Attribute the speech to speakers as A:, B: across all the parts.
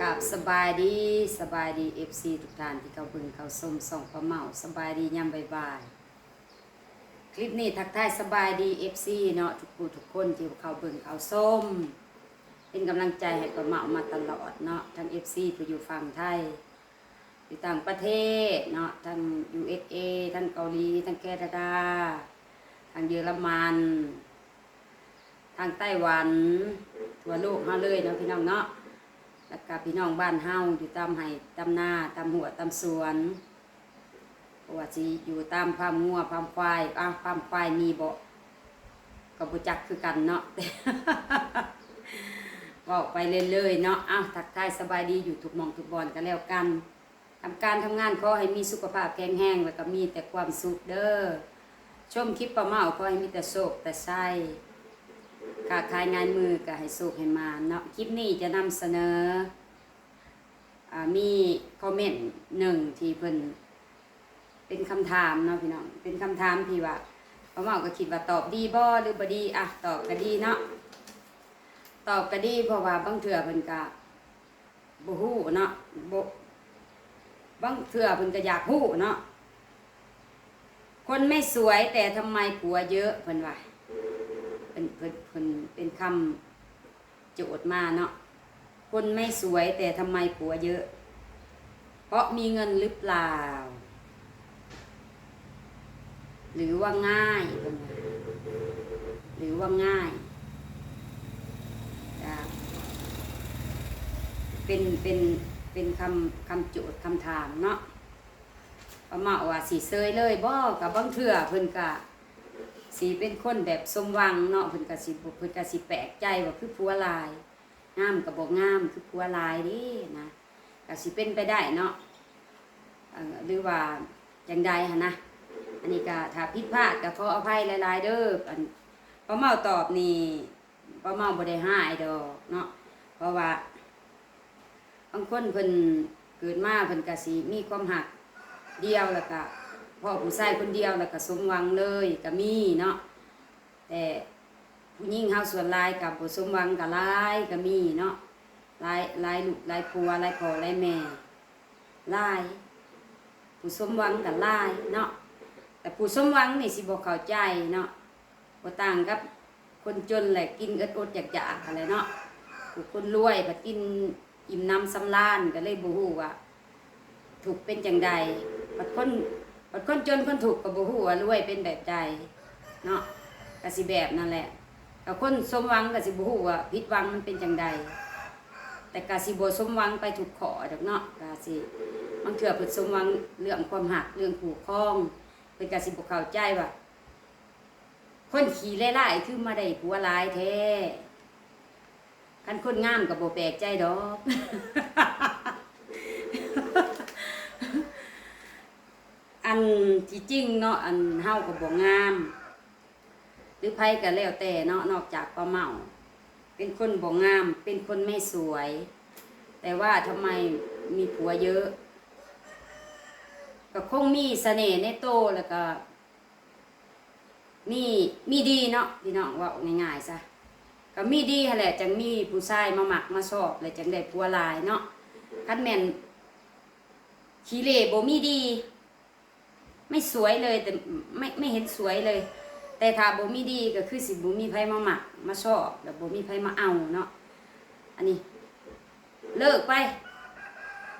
A: กับสบายดีสบายดีเอฟซีทุกท่านที่เขาเบึงเขาส้มส่องพระเมาสบายดียามบายๆคลิปนี้ทักทายสบายดีเอฟซีเนาะทุกผู้ทุกคนที่เขาเบึงเขาส้ม เป็นกำลังใจให้ประเมามาตลอดเนาะทั้งเอฟซีผู้อยู่ฝั่งไทยอยู่ต่างประเทศเนาะทั้ง USA ทั้งเกาหลีทั้งแคนาดาทั้งเยอรมัน ทางไต้หวัน ทั่วโลกมาเลยเนาะพี่น้องเนาะ แล้วก็พี่น้องบ้านเฮาอยู่ตามไห่ตามนาตามหัวตามสวนว่าสิอยู่ตามฟามงัวฟามควายอ้าวฟามควายมีบ่ก็บ่จักคือกันเนาะบอกไปเรื่อยๆเนาะอ้าวทักทายสบายดีอยู่ทุกมองทุกบอนกันแล้วกันทำการทำงานขอให้มีสุขภาพแข็งแรงแล้วก็มีแต่ความสุขเด้อชมคลิปประเมาขอให้มีแต่โชคแต่ไส้ ค้าขายงานมือก็ให้สุขให้มาเนาะคลิปนี้จะนำเสนออมีคอมเมนต์หนึ่งที่เพิ่นเป็นคำถามเนาะพี่น้องเป็นคำถามที่ว่าป้าเมาก็คิดว่าตอบดีบ่หรือบ่ดีอะตอบก็ดีเนาะตอบก็ดีเพราะว่าบางเทื่อเพิ่นก็บ่ฮู้เนาะบ่บางเทื่อเพิ่นก็อยากฮู้เนาะคนไม่สวยแต่ทำไมผัวเยอะเพิ่นว่า เป็นเป็นเป็นเป็นคำโจทย์มาเนาะคนไม่สวยแต่ทำไมผัวเยอะ เพราะมีเงินหรือเปล่า หรือว่าง่าย หรือว่าง่ายเป็นเป็นเป็นคำคำโจทย์คำถามเนาะประมาว่าสีเซยเลยบ่กับบางเถื่อเพิ่นกะ สีเป็นคนแบบสมวังเนาะเพิ่นก็สิบ่เพิ่นก็สิแปลกใจว่าคือผัวลายงามก็บ่งามคือผัวลายเดินะก็สิเป็นไปได้เนาะหรือว่าจังใดหั่นนะอันนี้ก็ถ้าผิดพลาดก็ขออภัยหลายๆเด้ออันป้าเมาตอบนี่ป้าเมาบ่ได้หายดอกเนาะเพราะว่าบางคนเพิ่นเกิดมาเพิ่นก็สิมีความหักเดียวแล้วก็ พ่อผู้ชายคนเดียวแล้วก็สมหวังเลยก็มีเนาะแต่ผู้หญิงเฮาส่วนลายกับบ่สมหวังก็หลายก็มีเนาะลายลายลูกลายผัวลายพ่อลายแม่ลายผู้สมหวังก็หลายเนาะแต่ผู้สมหวังนี่สิบ่เข้าใจเนาะบ่ต่างกับคนจนแหละกินอดอดๆอยากๆอะไรเนาะผู้คนรวยก็กินอิ่มน้ำสำราญก็เลยบ่ฮู้ว่าถูกเป็นจังใดบัดคน บัดคนจนคนถูกกับบ่ฮู้ว่ารวยเป็นแบบใดเนาะกสิแบบนั่นแหละแต่คนสมหวังกสิบ่ฮู้ว่าผิดหวังมันเป็นจังใดแต่กสิบสมหวังไปถูกขอดอกเนาะกสิบางเทื่อเพิ่นสมหวังเรื่องความหักเรื่องผูกครองเพิ่นกสิบเข้าใจว่าคนขี่ไล่ๆคือมาได้ผัวลายแท้คันคนงามก็บ่แปลกใจดอก อันที่จริงเนาะอันเฮาก็บ่งาม หรือไผก็แล้วแต่เนาะนอกจากป้าเมาเป็นคนบ่งาม เป็นคนไม่สวย แต่ว่าทำไมมีผัวเยอะ ก็คงมีเสน่ห์ในโตแล้วก็ มีมีดีเนาะพี่น้องว่าง่ายๆซะก็มีดีแหละจังมีผู้ชายมาหมักมาชอบแล้วจังได้ผัวลายเนาะคันแม่นขี้เหร่บ่มีดี ไม่สวยเลยแต่ไม่ไม่เห็นสวยเลย แต่ถ้าบ่มีดีก็คือสิบ่มีไผมาหมักมาชอบแล้วบ่มีไผมาเอาเนาะอันนี้ เลิกไป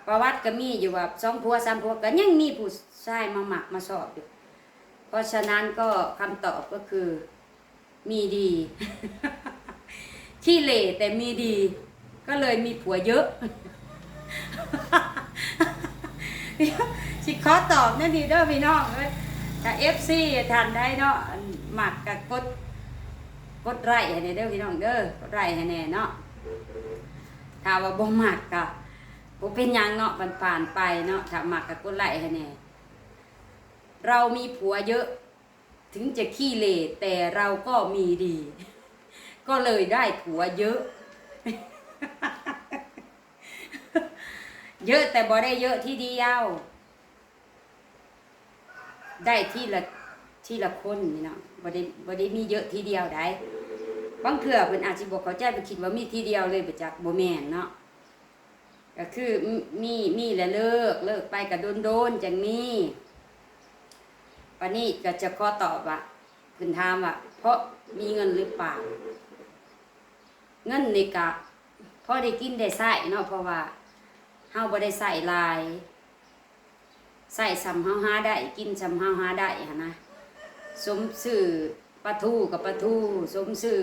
A: ประวัติก็มีอยู่ว่าสองผัวสามผัวก็ยังมีผู้ชายมาหมักมาชอบอยู่ เพราะฉะนั้นก็คำตอบก็คือ มีดีขี้เหร่แต่มีดี ก็เลยมีผัวเยอะ สิขอตอบนั่นดีเด้อพี่น้องเอ้ยถ้าเอฟซีทานได้เนาะหมักกับกดกดไลค์ให้แน่เด้อพี่น้องเด้อกดไลค์ให้แน่เนาะถ้าว่าบ่หมักก็บ่เป็นยังเนาะผ่านๆไปเนาะถ้าหมักก็กดไลค์ให้แน่เรามีผัวเยอะ ถึงจะขี้เหร่แต่เราก็มีดี ก็เลยได้ผัวเยอะ เยอะแต่บ่ได้เยอะที่เดียว ได้ที่ละที่ละคนนี่เนาะบ่ได้บ่ได้มีเยอะทีเดียวได้บางเทื่อเพิ่นอาจสิบ่เข้าใจเพิ่นคิดว่ามีทีเดียวเลยบ่จักบ่แม่นเนาะก็คือมีมีแล้วเลิก เลิกไปก็โดนๆจังมีปานนี้ก็จะขอตอบว่าเพิ่นถามว่าเพราะมีเงินหรือเปล่า เงินนี่ก็พอได้กินได้ใช้เนาะเพราะว่า เฮาบ่ได้ใส่ลายใส่สำเฮาหาได้ กินสำเฮาหาได้หันนะสมสื่อปลาทูกับปลาทูสมสื่อ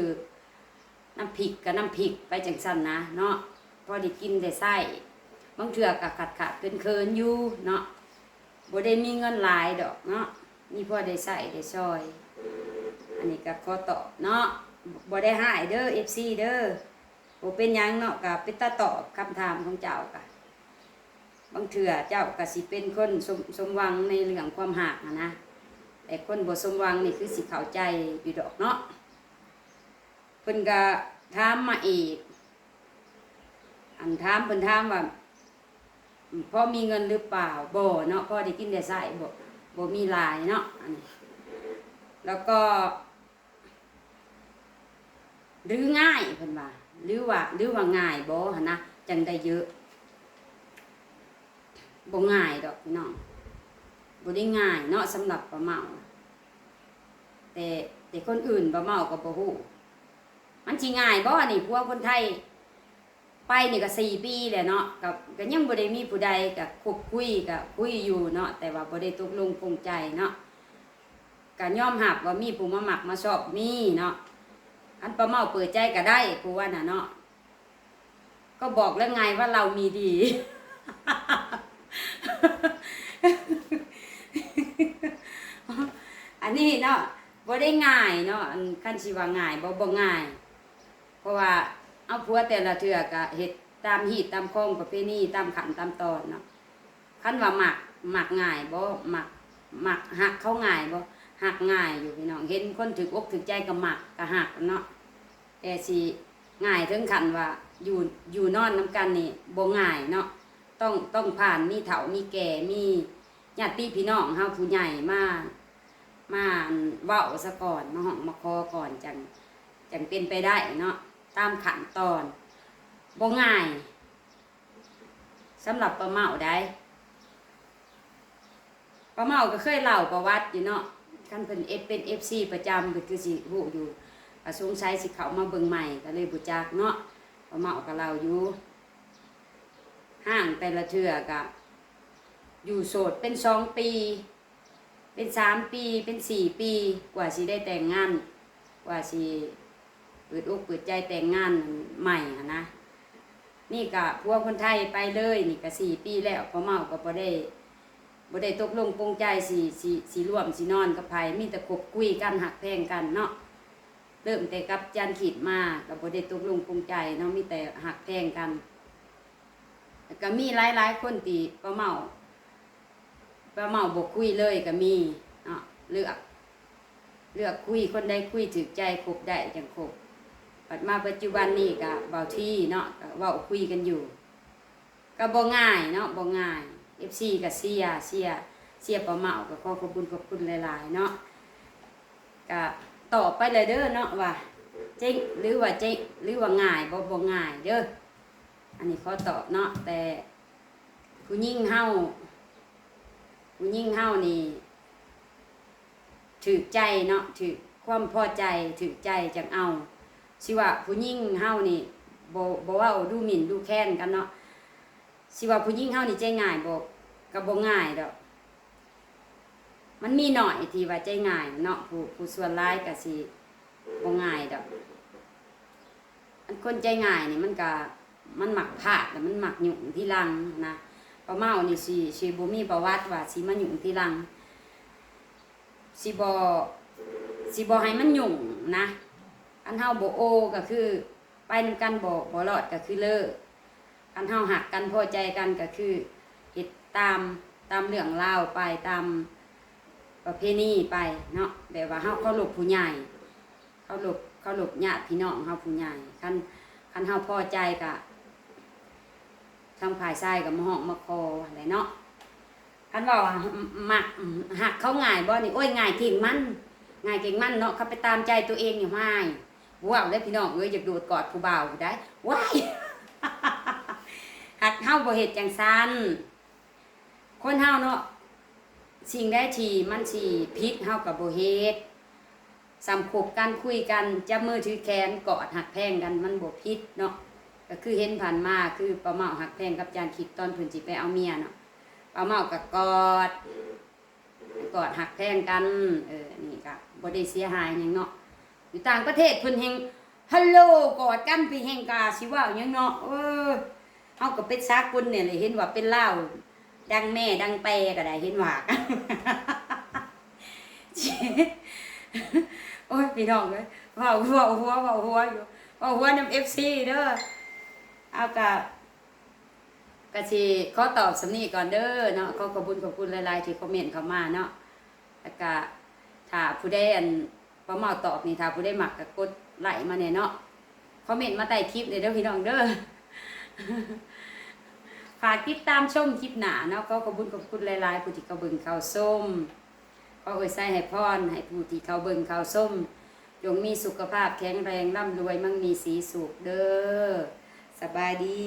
A: น้ำพริกกับน้ำพริกไปจังสันนะเนาะพอได้กินได้ใส่บางเถื่อกับขาดขาดเกินเคินอยู่เนาะบ่ได้มีเงินหลายดอกเนาะมีพอได้ใส่ได้ซอย อันนี้ก็ขอตอบเนาะบ่ได้หายเด้อ FC เด้อบ่เป็นหยังเนาะก็เป็นตาตอบคำถามของเจ้ากะ บางเถื่อเจ้าก็สิเป็นคนสมสมหวังในเรื่องความหักอะนะแต่คนบ่สมหวังนี่คือสิเข้าใจอยู่ดอกเนาะเพิ่นก็ถามมาอีก อันถามเพิ่นถามว่าพ่อมีเงินหรือเปล่าบ่เนาะพ่อได้กินได้ใช้บ่บ่มีหลายเนาะอันนี้แล้วก็หรือง่ายเพิ่นว่าหรือว่าหรือว่าง่ายบ่หั่นนะจังได้เยอะ บ่ง่ายดอกพี่น้องบ่ได้ง่ายเนาะสำหรับปลาเมาแต่แต่คนอื่นปลาเมาก็บ่ฮู้มันสิง่ายบ่นี่พวกคนไทย ไปนี่ก็สี่ปีแหละเนาะกับก็ยังบ่ได้มีผู้ใดก็คบคุยก็คุยอยู่เนาะแต่ว่าบ่ได้ตกลงปลงใจเนาะก็ยอมรับว่ามีผู้มาหมักมาชอบมีเนาะอันปลาเมาเปิดใจก็ได้ผู้ว่าน่ะเนาะก็บอกแล้วไงว่าเรามีดี อันนี้เนาะบ่ได้ง่ายเนาะอันคันสิว่าง่ายบ่บ่ง่าย เพราะว่าเอาผัวแต่ละเทื่อก็เฮ็ดตามฮีตตามคองประเพณีตามขันตามตอนเนาะคันว่าหมักหมักง่ายบ่หมักหมักหักเขาง่ายบ่หักง่ายอยู่พี่น้องเห็นคนถึกอกถึกใจก็หมักก็หักเนาะแต่สิง่ายถึงขันว่าอยู่อยู่นอนนํกันนี่บ่ง่ายเนาะ ต้องต้องผ่านมีเฒ่ามีแก่มีญาติพี่น้องเฮาผู้ใหญ่มามาเว้าซะก่อนมาห้องมาคอก่อนจังจังเป็นไปได้เนาะตามขั้นตอนบ่ง่ายสำหรับป้าเมาได้ป้าเมาก็เคยเล่าประวัติอยู่เนาะคันเพิ่นเอฟเป็น FC ประจำก็คือสิฮู้อยู่ก็สงสัยสิเขามาเบิ่งใหม่ก็เลยบ่จักเนาะป้าเมาก็เล่าอยู่ ห้างแต่ละเทือก็อยู่โสดเป็นสองปี เป็นสามปีเป็นสี่ปีกว่าสิได้แต่งงาน กว่าสิเปิดอกเปิดใจแต่งงานใหม่อะนะนี่กะพวกคนไทยไปเลยนี่ก็สี่ปีแล้วพอเมาก็บ่ได้บ่ได้ตกลงปรงใจสีสีสีร่วมสีนอนกับไผมีแต่คบคุยกันหักแพงกันเนาะเริ่มแต่กับจันขีดมาก็บ่ได้ตกลงปรงใจเนาะมีแต่หักแพงกัน ก็มีหลายๆคนตีป้าเมาป้าเมาบอกคุยเลยก็มีเนาะเลือก เลือกคุยคนใดคุยถึกใจคบได้จังคบปัดมาปัจจุบันนี้ก็เบาที่เนาะก็เว้าคุยกันอยู่ ก็บ่ง่ายเนาะบ่ง่าย FC ก็เสียเสียเสียป้าเมาก็ขอขอบคุณขอบคุณหลาย ๆ เนาะก็ต่อไปเลยเด้อเนาะว่าเจ๊งหรือว่าเจ๊งหรือว่าง่ายบ่บ่ง่ายเด้อ อันนี้ขอตอบเนาะแต่ผู้หญิงเฮาผู้ยิ่งเฮานี่ถือใจเนาะถือความพอใจถือใจจังเอาสิว่าผู้ยิ่งเฮานี่บ่บ่เว่าดูหมิ่นดูแค้นกันเนาะสิว่าผู้ยิ่งเฮานี่ใจง่ายบ่ก็บ่ง่ายดอกมันมีหน่อยที่ว่าใจง่ายเนาะผู้ผู้ส่วนร้ายก็สิบ่ง่ายดอกอันคนใจง่ายนี่มันก็ มันหมักพลาดแล้วมันหมักหยุ่งที่ลังนะป้าเมานี่สิสิบ่มีประวัติว่าสิมายุ่งทีหลังสิบ่สิบ่ให้มันหยุ่งนะอันเฮาโบโอก็คือ ไปนำกันบ่บ่รอดก็คือเลิกอันเฮาหักกันพอใจกันก็คือเฮ็ดตามตามเรื่องราไปตามประเพณีไปเนาะแบบว่าเฮาเคารพผู้ใหญ่เคารพเคารพญาติพี่น้องเฮาผู้ใหญ่คันคันเฮาพอใจก็ ทางภายซ้กับมะฮอกมะคออะไรเนาะคันบอกว่าหมักหักเขาง่ายบ่นี่โอ้ยง่ายเก่งมันง่ายเก่งมันเนาะเขาไปตามใจตัวเองอยู่ให้ว้าวได้พี่น้องเอ้ยอยากโดดกอดผู้บ่าวได้ว้ายหักเฮาบ่เฮ็ดจังซันคนเฮาเนาะสิ่งใดที่มันสิผิดเฮาก็บ่เฮ็ดสำคบกันคุยกันจับมือถือแขนกอดหักแพงกันมันบ่ผิดเนาะ ก็คือเห็นผ่านมาคือป้าเมาหักแพงกับจานคิดตอนเพิ่นสิไปเอาเมียเนาะป้าเมาก็กอดกอดหักแพงกันเออนี่ก็บ่ได้เสียหายหยังเนาะอยู่ต่างประเทศเพิ่นแฮงฮัลโหลกอดกันไปแฮงกาสิว่าหยังเนาะเออเฮาก็เป็นสากลเนี่ยเลยเห็นว่าเป็นลาวดังแม่ดังแปรก็ได้เห็นว่ากันโอ้ยพี่น้องเอ้ยเว้าหัวหัวเว้าหัวอยู่เว้าหัวนำ FC เด้อ เอากะก็สิขอตอบสำนีก่อนเด้อเนาะขอขอบคุณขอบคุณหลายๆที่คอมเมนต์เข้ามาเนาะแล้วก็ถ้าผู้ใดอันประมาตอบนี่ถ้าผู้ใดมักก็กดไลมาเนี่ยเนาะคอมเมนต์มาใต้คลิปเด้อพี่น้องเด้อฝากติดตามชมคลิปหนาเนาะก็ขอบคุณขอบคุณหลายๆผู้ที่เขาเบิ่งเขาส้มขออวยใส่ให้พรให้ผู้ที่เขาเบิ่งเขาส้มจงมีสุขภาพแข็งแรงร่ำรวยมั่งมีสีสุขเด้อ สบายดี